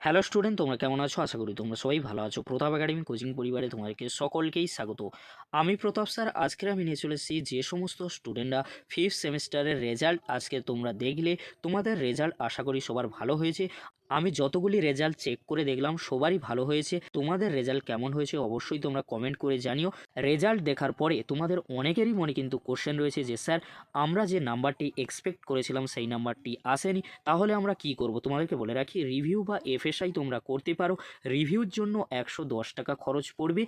Hello student তোমরা কেমন আছো? আশা করি তোমরা সবাই ভালো আছো। প্রতাপ একাডেমি কোচিং পরিবারে তোমাদেরকে সকলকেই স্বাগত। আমি প্রতাপ স্যার, আজকে আমি নিয়ে চলেছি যে সমস্ত স্টুডেন্টরা ফিফথ সেমিস্টারের রেজাল্ট আজকে তোমরা দেখলে। তোমাদের রেজাল্ট আশা করি সবার ভালো হয়েছে। আমি যতগুলি রেজাল্ট চেক করে দেখলাম, সবারই ভালো হয়েছে। তোমাদের রেজাল্ট কেমন হয়েছে অবশ্যই তোমরা কমেন্ট করে জানিও। রেজাল্ট দেখার পরে তোমাদের অনেকেরই মনে কিন্তু কোশ্চেন রয়েছে যে, স্যার, আমরা যে নাম্বারটি এক্সপেক্ট করেছিলাম, সেই নাম্বারটি আসেনি। তাহলে আমরা কি করব? তোমাদেরকে বলে রাখি রিভিউ বা এফএসআই তোমরা করতে পারো। রিভিউর জন্য একশো দশ টাকা খরচ পড়বে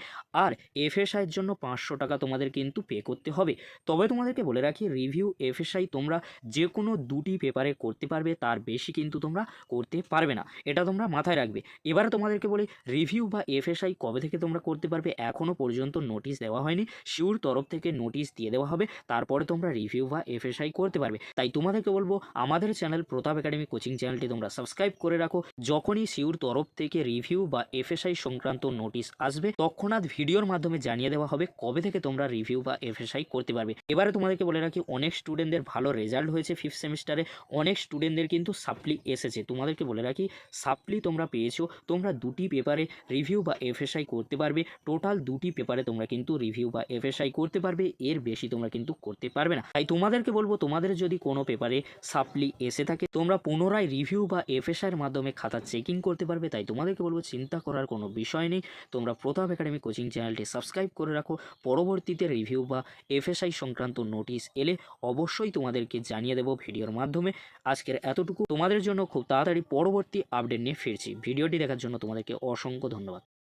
আর এফএসআইয়ের জন্য পাঁচশো টাকা তোমাদের কিন্তু পে করতে হবে। তবে তোমাদেরকে বলে রাখি রিভিউ এফএসআই তোমরা যে কোনো দুটি পেপারে করতে পারবে, তার বেশি কিন্তু তোমরা করতে পারবে না, এটা তোমরা মাথায় রাখবে। এবারে তোমাদেরকে বলি রিভিউ বা এফএসআই কবে থেকে তোমরা করতে পারবে এখনও পর্যন্ত নোটিশ দেওয়া হয়নি। শিউর তরফ থেকে নোটিশ দিয়ে দেওয়া হবে, তারপরে তোমরা রিভিউ বা এফএসআই করতে পারবে। তাই তোমাদেরকে বলব, আমাদের চ্যানেল প্রতাপ একাডেমি কোচিং চ্যানেলটি তোমরা সাবস্ক্রাইব করে রাখো। যখনই শিউর তরফ থেকে রিভিউ বা এফএসআই সংক্রান্ত নোটিশ আসবে, তৎক্ষণাৎ ভিডিওর মাধ্যমে জানিয়ে দেওয়া হবে কবে থেকে তোমরা রিভিউ বা এফএসআই করতে পারবে। এবারে তোমাদেরকে বলে রাখি, অনেক স্টুডেন্টদের ভালো রেজাল্ট হয়েছে ফিফথ সেমিস্টারে অনেক স্টুডেন্টদের কিন্তু সাপ্লি এসেছে। তোমাদেরকে বলে রাখি সাপ্লি তোমরা পেয়েছ, তোমরা দুটি পেপারে রিভিউ বা এফএসআই করতে পারবে। টোটাল দুটি পেপারে তোমরা কিন্তু রিভিউ বা এফএসআই করতে পারবে, এর বেশি তোমরা কিন্তু করতে পারবে না। তাই তোমাদেরকে বলব, তোমাদের যদি কোনো পেপারে সাপ্লি এসে থাকে, তোমরা পুনরায় রিভিউ বা এফএসআইয়ের মাধ্যমে খাতা চেকিং করতে পারবে। তাই তোমাদেরকে বলব, চিন্তা করার কোনো বিষয় নেই। তোমরা প্রতাপ একাডেমি কোচিং চ্যানেলটি সাবস্ক্রাইব করে রাখো। পরবর্তীতে রিভিউ বা এফএসআই সংক্রান্ত নোটিশ এলে অবশ্যই তোমাদেরকে জানিয়ে দেবো ভিডিওর মাধ্যমে। আজকের এতটুকু। তোমাদের জন্য খুব তাড়াতাড়ি পরবর্তী আপডেট নিয়ে ফিরছি। ভিডিওটি দেখার জন্য তোমাদেরকে অসংখ্য ধন্যবাদ।